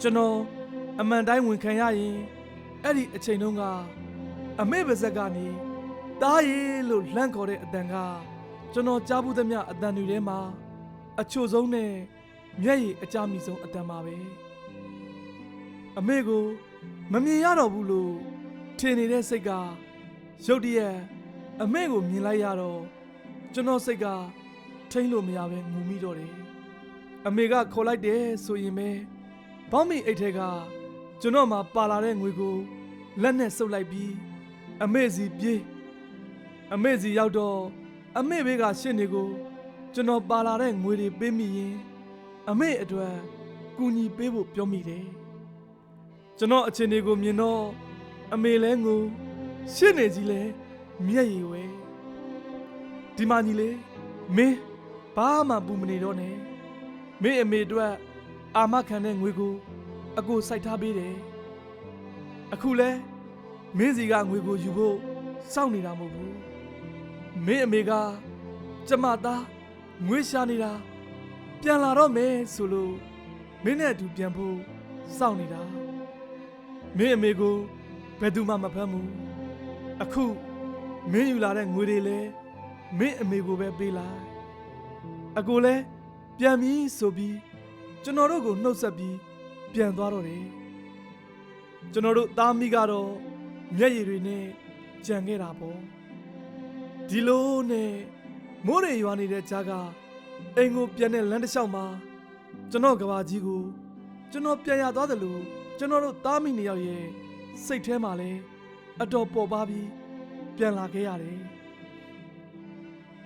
ကျွန်တော်အမှန်တိုင်းဝန်ခံရရင်အဲ့ဒီအချိန်တုန်းကအမေပါဇက်ကနေတားရီလို့လှမ်းခေါ်တဲ့အတန်ကကျွန်တော်ကြားဘူးသမျှအတန်တွေထဲမှာအချို့ဆုံးနဲ့မျက်ရည်အကြမိဆုံးအတန်ပါပဲအမေကိုမမြင်ရတော့ဘူးလို့ထင်နေတဲ့စိတ်ကရုတ်တရက်အမေကိုမြင်လိုက်ရတော့ကျွန်တော်စိတ်ကထိမ့်လို့မရပဲငူမိတော့တယ်အမေကခေါ်လိုက်တယ်ဆိုရင်ပဲ ဘောင်းမီအိတ်ထဲကကျွန်တော်မှပါလာတဲ့ငွေကိုလက်နဲ့စုပ်လိုက်ပြီးအမေစီပြေးအမေစီရောက်တော့အမေဘေးကရှင့်နေကိုကျွန်တော်ပါလာတဲ့ငွေတွေပေးမိရင်အမေအတွက်ကူညီပေးဖို့ပြောမိတယ်ကျွန်တော်အခြေအနေကိုမြင်တော့အမေလဲငိုရှင့်နေကြီးလဲမျက်ရည်ဝဲဒီမကြီးလေမင်းဘာမှပူမနေတော့နဲ့မင်းအမေအတွက် အာမခံတဲ့ငွေကိုအကိုစိုက်ထားပေးတယ်အခုလဲမင်းစီကငွေကိုယူဖို့စောင့်နေတာမဟုတ်ဘူးမင်းအမေကကျမသားငွေရှာနေတာပြန်လာတော့မယ်ဆိုလို့မင်းနဲ့အတူပြန်ဖို့စောင့်နေတာမင်းအမေကိုဘယ်သူမှမဖမ်းဘူးအခုမင်းယူလာတဲ့ငွေတွေလည်းမင်းအမေကိုပဲပေးလိုက်အကိုလည်းပြန်ပြီဆိုပြီး ကျွန်တော်တို့ကိုနှုတ်ဆက်ပြီးပြန်သွားတော့တယ်ကျွန်တော်တို့သားမိကတော့မျက်ရည်တွေနဲ့ကြံခဲ့တာပေါ့ဒီလိုနဲ့မိုးရေရွာနေတဲ့ကြားကအိမ်ကိုပြန်တဲ့လမ်းတစ်လျှောက်မှာကျွန်တော်ကဘာကြီးကိုကျွန်တော်ပြန်ရသွားတယ်လို့ကျွန်တော်တို့သားမိနှစ်ယောက်ရဲ့စိတ်ထဲမှာလဲအတော်ပေါ်ပါပြီးပြန်လာခဲ့ရတယ်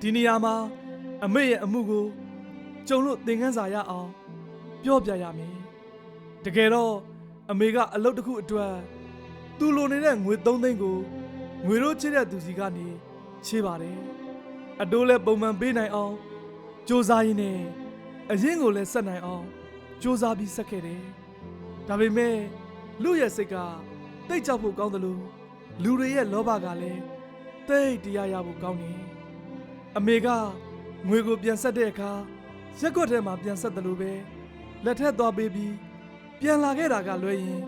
ဒီနေရာမှာအမေရဲ့အမှုကိုကျုံလို့သင်ခန်းစာရအောင် ပြောပြရမယ်တကယ်တော့အမေကအလုပ်တစ်ခုအတွက်သူလိုနေတဲ့ငွေ3သိန်းကိုငွေတို့ချစ်တဲ့သူစီကနေချေးပါတယ်အတိုးလဲပုံမှန်ပေးနိုင်အောင်စူးစမ်းရင်းနဲ့အရင်ကိုလည်းဆက်နိုင်အောင်စူးစမ်းပြီးဆက်ခဲ့တယ်ဒါပေမဲ့လူရဲ့စိတ်ကတိတ်ကြောက်ဖို့ကောင်းတယ်လို့လူတွေရဲ့လောဘကလည်းတိတ်တရားရဖို့ကောင်းတယ်အမေကငွေကိုပြန်ဆက်တဲ့အခါရက်ကွက်ထဲမှာပြန်ဆက်တယ်လို့ပဲ လက်ထက်သွားပေးပြီးပြန်လာခဲ့တာကလွဲရင်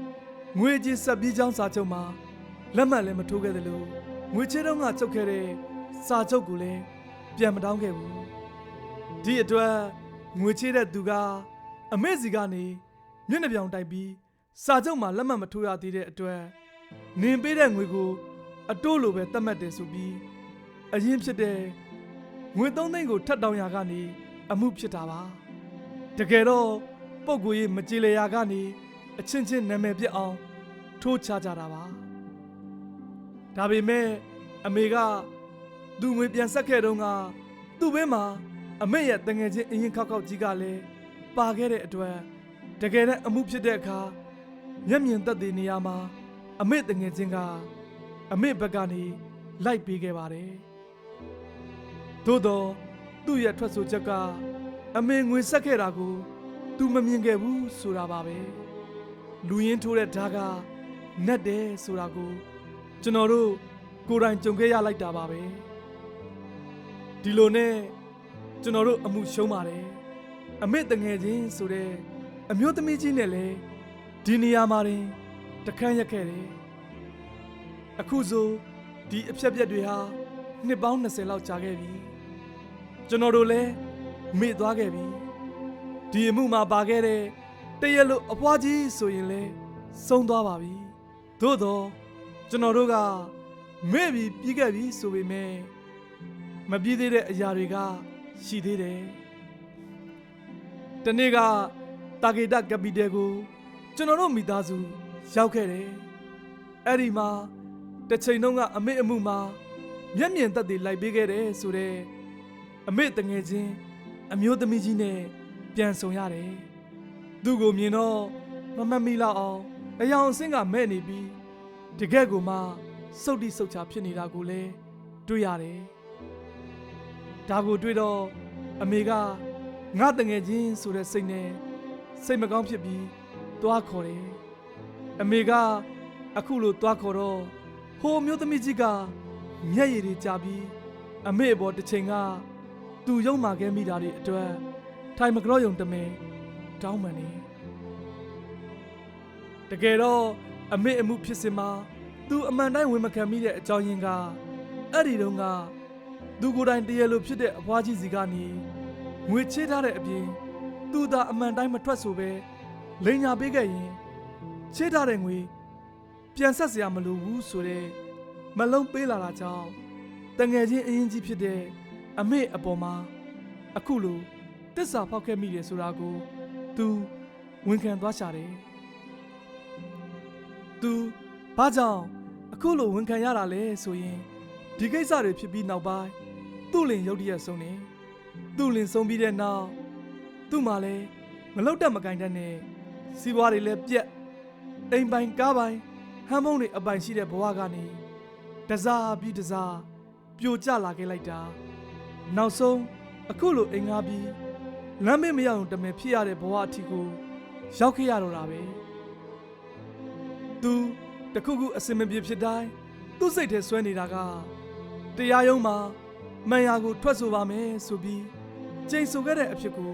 ငွေကြီးဆက်ပြီးချောင်းစာချုပ်မှာလက်မှတ်လည်းမထိုးခဲ့တယ်လို့ငွေချေးတော့ကချုပ်ခဲ့တဲ့စာချုပ်ကိုလည်းပြန်မတောင်းခဲ့ဘူးဒီအတွက်ငွေချေးတဲ့သူကအမေစီကနေမျက်နှာပြောင်တိုက်ပြီးစာချုပ်မှာလက်မှတ်မထိုးရသေးတဲ့အတွက်နင်ပေးတဲ့ငွေကို အတိုးလိုပဲသတ်မှတ်တယ်ဆိုပြီးအရင်ဖြစ်တဲ့ငွေသုံးသိန်းကိုထပ်တောင်းရကနေအမှုဖြစ်တာပါတကယ်တော့ ပုံကိုရေးမကြေလျာကနေအချင်းချင်းနာမည်ပြက်အောင်ထိုးချကြတာပါဒါပေမဲ့အမေကသူငွေပြန်ဆက်ခဲ့တော့ကသူ့ဘင်းမှာအမေရဲ့တငယ်ချင်းအရင်ခောက်ခောက်ကြီးကလည်းပါခဲ့တဲ့အတွက်တကယ်နဲ့အမှုဖြစ်တဲ့အခါမျက်မြင်သက်သေနေရာမှာအမေတငယ်ချင်းကအမေဘက်ကနေလိုက်ပေးခဲ့ပါတယ်သို့တော့သူ့ရဲ့ထွက်ဆိုချက်က အမေငွေဆက်ခဲ့တာကို သူမမြင်ခဲ့ဘူးဆိုတာပါပဲလူရင်းထိုးတဲ့ဓာတ်ကနတ်တယ်ဆိုတာကိုကျွန်တော်တို့ကိုယ်တိုင်ကြုံခဲ့ရလိုက်တာပါပဲဒီလိုနဲ့ကျွန်တော်တို့အမှုရှုံးပါတယ်အမေတငယ်ချင်းဆိုတဲ့အမျိုးသမီးကြီးနဲ့လည်းဒီနေရာမှာတင်တခန့်ရက်ခဲ့တယ်အခုဆိုဒီအဖြက်ပြက်တွေဟာနှစ်ပေါင်း20လောက်ကြာခဲ့ပြီကျွန်တော်တို့လည်းမေ့သွားခဲ့ပြီ ဒီအမှုမှာပါခဲ့တဲ့တရက်လို့အဖွားကြီးဆိုရင်လည်းဆုံးသွားပါပြီသို့တော့ကျွန်တော်တို့ကမေ့ပြီးပြီးခဲ့ပြီဆိုပေမဲ့မပြီးသေးတဲ့အရာတွေကရှိသေးတယ်တနေ့ကတာဂေတကပီတယ်ကိုကျွန်တော်တို့မိသားစုရောက်ခဲ့တယ်အဲ့ဒီမှာတစ်ချိန်လုံးကအမေအမှုမှာမျက်မြင်သက်သေလိုက်ပေးခဲ့တယ်ဆိုတော့အမေတငယ်ချင်းအမျိုးသမီးကြီးနဲ့ ပြန်ဆုံရတယ်သူ့ကိုမြင်တော့မမတ်မိလောက်အောင်အယောင်အဆင့်ကမဲ့နေပြီးတကယ့်ကိုမှစုတ်တိစုတ်ချဖြစ်နေတာကိုလည်းတွေ့ရတယ်ဒါကိုတွေ့တော့အမေကငါတငယ်ချင်းဆိုတဲ့စိတ်နဲ့စိတ်မကောင်းဖြစ်ပြီးတွားခေါ်တယ်အမေကအခုလိုတွားခေါ်တော့ဟိုမျိုးသမီးကြီးကမျက်ရည်တွေကျပြီးအမေအပေါ်တစ်ချိန်ကသူ့ရုံမာခဲ့မိတာတွေအတွက် ထိုင်မကလော့ယုံတမင်တောင်းပန်နေကယ်တော့အမေအမှုဖြစ်စင်မှာသူအမှန်တိုင်းဝင်မခံမိတဲ့အကြောင်းရင်းကအဲ့ဒီတုန်းကသူကိုယ်တိုင်တရလိုဖြစ်တဲ့အဖွားကြီးစီကနေငွေချေးထားတဲ့အပြင်သူသာအမှန်တိုင်းမထွက်ဆိုပဲလိန်ညာပေးခဲ့ရင်ချေးထားတဲ့ငွေပြန်ဆက်စရာမလိုဘူးဆိုတဲ့မလုံးပေးလာတာကြောင့်တငယ်ချင်းအရင်ကြီးဖြစ်တဲ့အမေအပေါ်မှာအခုလို တစ္ဆာဖောက်ခဲ့မိတယ်ဆိုတာကို သူဝန်ခံသွားရှာတယ်။ तू ဘာကြောင့်အခုလိုဝန်ခံရတာလဲဆိုရင်ဒီကိစ္စတွေဖြစ်ပြီးနောက်ပိုင်းသူ့လင်ရုတ်တရက်ဆုံးနေသူ့လင်ဆုံးပြီးတဲ့နောက်သူ့မှာလည်းမလောက်တက်မကင်တတ်နဲ့စီးပွားတွေလည်းပြက်အိမ်ပိုင်ကားပိုင်ဟမ်းမုံတွေအပိုင်ရှိတဲ့ဘဝကနေတစားပြီးတစားပြိုကျလာခဲ့လိုက်တာနောက်ဆုံးအခုလိုအိမ်ငါပြီး လမ်းမေးမရအောင်တမင်ဖြစ်ရတဲ့ဘဝအထိကိုရောက်ခဲ့ရတော့တာပဲသူတခုခုအစင်မပြေဖြစ်တိုင်းသူ့စိတ်ထဲဆွဲနေတာကတရားရုံးမှာမှန်ရာကိုထွက်ဆိုပါမယ်ဆိုပြီးကြိမ်ဆိုခဲ့တဲ့အဖြစ်ကို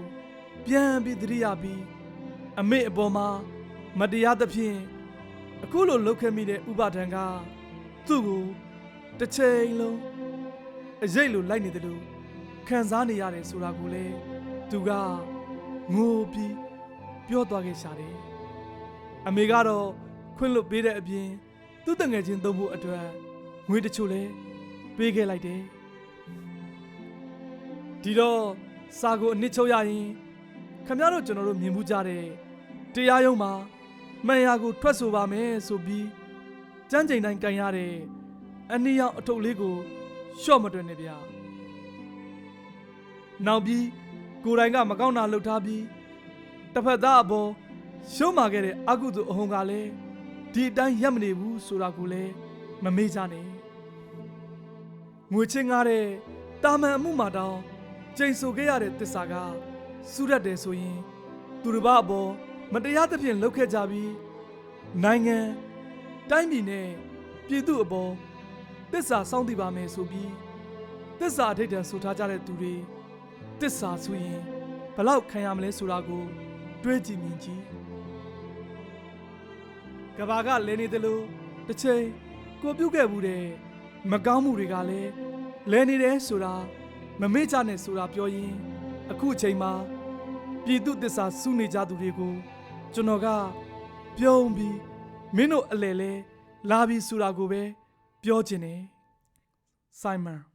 ပြန်ပြီးသတိရပြီးအမေအပေါ်မှာမတရားသဖြင့်အခုလိုလှုပ်ခဲ့မိတဲ့ဥပါဒံကသူ့ကိုတစ်ချိန်လုံးအရေးလိုလိုက်နေတယ်လို့ခံစားနေရတယ်ဆိုတာကိုလေ သူကငိုပြီးပြောသွားခဲ့ရှာတယ်အမေကတော့ခွင့်လွတ်ပေးတဲ့အပြင်သူ့တငယ်ချင်းသုံးဖို့အတွက်ငွေတချို့လည်းပေးခဲ့လိုက်တယ်ဒီတော့စာကိုအနစ်ချုပ်ရရင်ခမရတို့ကျွန်တော်တို့မြင်မှုကြတဲ့တရားရုံးမှာမှန်ရာကိုထွက်ဆိုပါမယ်ဆိုပြီးကြမ်းကြိမ်တိုင်းကန်ရတဲ့အနည်းရောက်အထုပ်လေးကိုရှော့မတွင်နေဗျာနောက်ပြီး ကိုယ်တိုင်ကမကောင်းတာလုပ်ထားပြီးတစ်ဖက်သားအပေါ်ရှုံးမာခဲ့တဲ့အကုသိုလ်အဟုန်ကလည်းဒီအတိုင်းရပ်မနေဘူးဆိုတာကိုလည်းမမေ့ကြနဲ့ငွေချင်းငားတဲ့တာမန်အမှုမှာတောင်ကျိန်ဆိုခဲ့ရတဲ့တစ္ဆာကစူရက်တယ်ဆိုရင် သူတစ်ပါးအပေါ်မတရားသဖြင့်လုပ်ခဲ့ကြပြီးနိုင်ငံတိုင်းပြည်နဲ့ပြည်သူအပေါ်တစ္ဆာစောင့်တည်ပါမယ်ဆိုပြီးတစ္ဆာအထိတ်တန်ဆိုထားကြတဲ့သူတွေ တစ္ဆာဆိုရင်ဘလောက်ခံရမလဲဆိုတာကိုတွေးကြည့်မြင်ကြည့်ကဘာကလဲနေတယ်လို့တစ်ချိန်ကိုပြုတ်ခဲ့ဘူးတဲ့မကောင်းမှုတွေကလည်းလဲနေတယ်ဆိုတာမမေ့ကြနဲ့ဆိုတာပြောရင်အခုအချိန်မှာပြည်သူတစ္ဆာစုနေကြသူတွေကိုကျွန်တော်ကပြုံးပြီးမင်းတို့အလဲလဲလာပြီးဆိုတာကိုပဲပြောချင်တယ် Simon